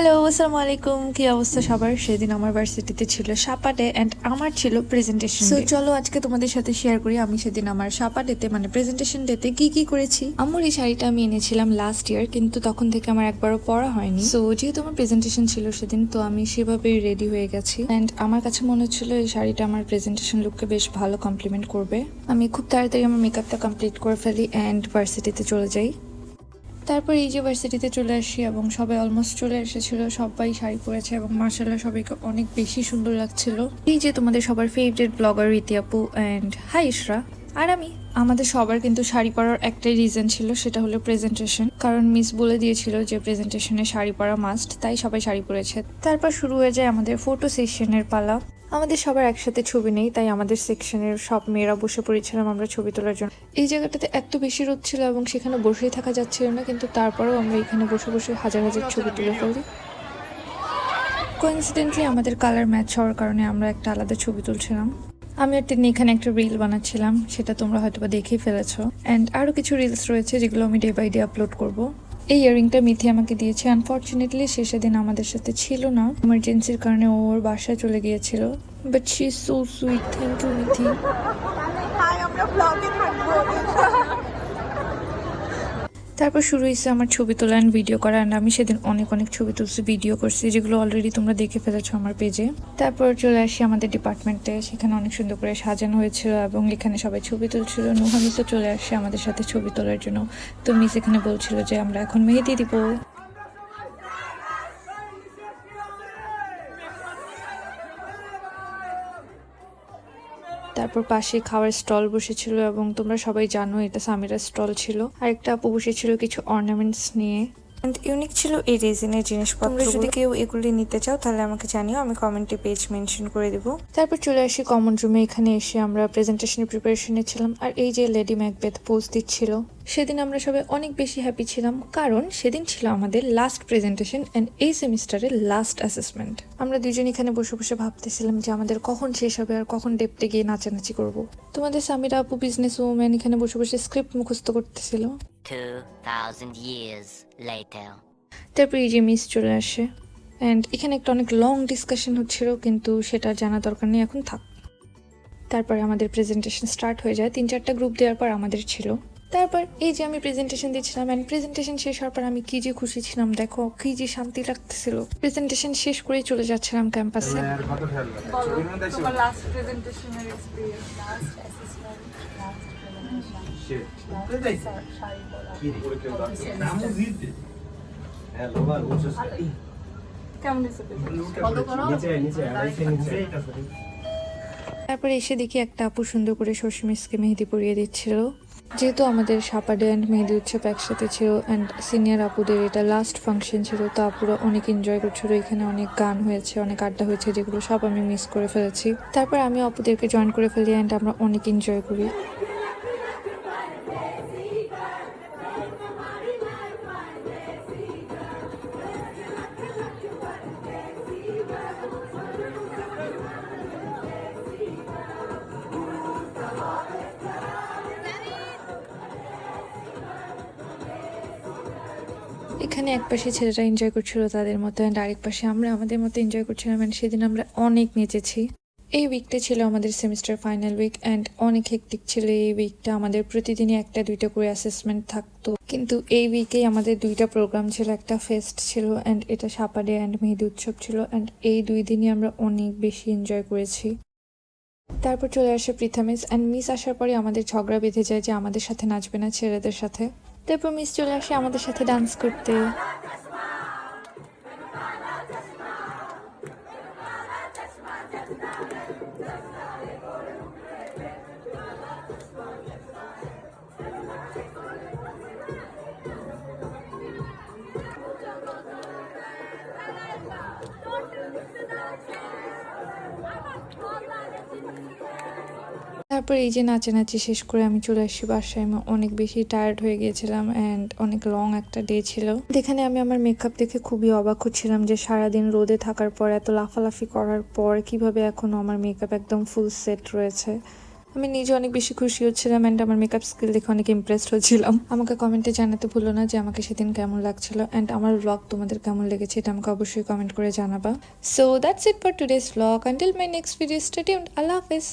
Hello আসসালামু আলাইকুম কি অবস্থা সবার? সেদিন আমার ভার্সিটিতে ছিল সাপাডে অ্যান্ড আমার ছিল প্রেজেন্টেশন সো চলো আজকে তোমাদের সাথে শেয়ার করি। আমি সেদিন আমার সাপাডেতে মানে প্রেজেন্টেশন ডেতে কি কি করেছি? আমার এই শাড়িটা আমি এনেছিলাম লাস্ট ইয়ার কিন্তু তখন থেকে আমার একবারও পরা হয়নি। সো যেহেতু আমার প্রেজেন্টেশন ছিল সেদিন তো আমি সেভাবেই রেডি হয়ে গেছি। অ্যান্ড আমার কাছে মনে হচ্ছিল এই শাড়িটা আমার প্রেজেন্টেশন লুককে বেশ ভালো কমপ্লিমেন্ট করবে। আমি খুব তাড়াতাড়ি আমার মেকআপটা কমপ্লিট করে ফেলি অ্যান্ড ভার্সিটিতে চলে যাই। তারপর এই যে ভার্সিটিতে চলে আসি এবং সবাই অলমোস্ট চলে এসেছিল, সবাই শাড়ি পরেছে এবং মার্শাল্লাহ সবাইকে অনেক বেশি সুন্দর লাগছিল। এই যে তোমাদের সবার ফেভারিট ব্লগার রীতি আপু অ্যান্ড হাই ইশরা। আর আমি, আমাদের সবার কিন্তু শাড়ি পরার একটাই রিজন ছিল, সেটা হলো প্রেজেন্টেশন কারণ মিস বলে দিয়েছিল যে প্রেজেন্টেশনে শাড়ি পরা মাস্ট তাই সবাই শাড়ি পরেছে। তারপর শুরু হয়ে যায় আমাদের ফটো সেশনের পালা। আমাদের সবার একসাথে ছবি নেই, তাই আমাদের সেকশনের সব মেয়েরা বসে পড়েছিলাম আমরা ছবি তোলার জন্য। এই জায়গাটাতে এত বেশি রোদ ছিল এবং সেখানে বসেই থাকা যাচ্ছিল না, কিন্তু তারপরেও আমরা এখানে বসে বসে হাজার হাজার ছবি তুলে ফেলি। কোইন্সিডেন্টলি আমাদের কালার ম্যাচ হওয়ার কারণে আমরা একটা আলাদা ছবি তুলছিলাম। আমি আর তিনি এখানে একটা রিল বানাচ্ছিলাম, সেটা তোমরা হয়তো দেখেই ফেলেছো। অ্যান্ড আরও কিছু রিলস রয়েছে যেগুলো আমি ডে বাই ডে আপলোড করব। এই ইয়ারিংটা মিথি আমাকে দিয়েছে। আনফর্চুনেটলি সে সেদিন আমাদের সাথে ছিল না। ইমার্জেন্সির কারণে ও ওর বাসায় চলে গিয়েছিল। But she so sweet thank you Mithi. আমরা তারপর শুরু হয়েছে আমার ছবি তোলা অ্যান্ড ভিডিও করা অ্যান্ড আমি সেদিন অনেক অনেক ছবি তুলছি ভিডিও করছি, যেগুলো অলরেডি তোমরা দেখে ফেলেছো আমার পেজে তারপর চলে আসি আমাদের ডিপার্টমেন্টে সেখানে অনেক সুন্দর করে সাজানো হয়েছিল, এবং এখানে সবাই ছবি তুলছিল। নুহামি তো চলে আসে আমাদের সাথে ছবি তোলার জন্য। তো মিস এখানে বলছিল যে, আমরা এখন মেহেদি দিব। তারপর পাশে খাওয়ার স্টল বসেছিল এবং তোমরা সবাই জানো এটা সামিরার স্টল ছিল। আর একটা আপু বসেছিল কিছু অর্নামেন্টস নিয়ে। ইউনিক ছিল এই রেজিনের জিনিসপত্র তোমরা যদি কেউ এগুলি নিতে চাও তাহলে আমাকে জানিও আমি কমেন্টে পেজ মেনশন করে দিব। তারপর চলে আসি কমন রুমে এখানে এসে আমরা প্রেজেন্টেশনের প্রিপারেশন নিচ্ছিলাম। আর এই যে লেডি ম্যাকবেথ পোজ দিচ্ছিল সেদিন আমরা সবাই অনেক বেশি হ্যাপি ছিলাম কারণ সেদিন ছিল আমাদের লাস্ট প্রেজেন্টেশন অ্যান্ড এই সেমিস্টারের লাস্ট অ্যাসেসমেন্ট আমরা দুজন এখানে বসে বসে ভাবতেছিলাম যে আমাদের কখন শেষ হবে আর কখন ডেপতে গিয়ে নাচানাচি করব। তোমাদের সামিরা আপু বিজনেস ওম্যান এখানে বসে বসে স্ক্রিপ্ট মুখস্থ করতেছিল। 2,000 years later. তারপর এই যে মিস চলে আসে। অ্যান্ড এখানে একটা অনেক লং ডিসকাশন হচ্ছিল কিন্তু সেটা জানা দরকার নেই এখন থাক। তারপরে আমাদের প্রেজেন্টেশন স্টার্ট হয়ে যায়। তিন চারটা গ্রুপ দেওয়ার পর আমাদের ছিল। তারপর এই যে আমি প্রেজেন্টেশন দিচ্ছিলাম অ্যান্ড প্রেজেন্টেশন শেষ হওয়ার পর আমি কি যে খুশি ছিলাম দেখো কি যে শান্তি লাগতেছিল। প্রেজেন্টেশন শেষ করেই চলে যাচ্ছিলাম ক্যাম্পাসে তারপরে এসে দেখি একটা আপু সুন্দর করে শশী মিসকে মেহেদি পরিয়ে দিচ্ছিল। যেহেতু আমাদের সাপাডে অ্যান্ড মেহেদি উৎসব একসাথে ছিল অ্যান্ড সিনিয়র আপুদের এটা লাস্ট ফাংশন ছিল, তো আপুরা অনেক এনজয় করছিল। এখানে অনেক গান হয়েছে, অনেক আড্ডা হয়েছে, যেগুলো সব আমি মিস করে ফেলেছি। তারপর আমি আপুদেরকে জয়েন করে ফেলি অ্যান্ড আমরা অনেক এনজয় করি। এখানে এক পাশে ছেলেরা এনজয় করছিল তাদের মতো অ্যান্ড আরেক পাশে আমরা আমাদের মতো এনজয় করছিলাম অ্যান্ড সেদিন আমরা অনেক নেচেছি। এই উইকটা ছিল আমাদের সেমিস্টার ফাইনাল উইক অ্যান্ড অনেক হেক্টিক ছিল এই উইকটা আমাদের প্রতিদিনই একটা, দুইটা করে অ্যাসেসমেন্ট থাকতো। কিন্তু এই উইকেই আমাদের দুইটা প্রোগ্রাম ছিল, একটা ফেস্ট ছিল অ্যান্ড এটা সাপাডে অ্যান্ড মেহেদি উৎসব ছিল অ্যান্ড এই দুই দিনই আমরা অনেক বেশি এনজয় করেছি। তারপর চলে আসে পৃথা মিস অ্যান্ড মিস আসার পরে আমাদের ঝগড়া বেঁধে যায় যে আমাদের সাথে নাচবে না ছেলেদের সাথে। তারপর মিস চলে আসে আমাদের সাথে ডান্স করতে। তারপর এই যে নাচানাচি শেষ করে আমি চলে আসি বাসায়, আমি অনেক বেশি টায়ার্ড হয়ে গিয়েছিলাম অ্যান্ড অনেক লং একটা ডে ছিল। যেখানে আমি আমার মেকআপ দেখে খুবই অবাক হচ্ছিলাম যে সারাদিন রোদে থাকার পর, এত লাফালাফি করার পর কীভাবে এখনও আমার মেকআপ একদম ফুল সেট রয়েছে। আমি নিজে অনেক বেশি খুশি হচ্ছিলাম অ্যান্ড আমার মেকআপ স্কিল দেখে অনেক ইমপ্রেসড হচ্ছিলাম। আমাকে কমেন্টে জানাতে ভুলো না যে আমাকে সেদিন কেমন লাগছিল অ্যান্ড আমার ব্লগ তোমাদের কেমন লেগেছে এটা আমাকে অবশ্যই কমেন্ট করে জানাবা। So that's it for today's blog until my next video stadium Allah Hafiz.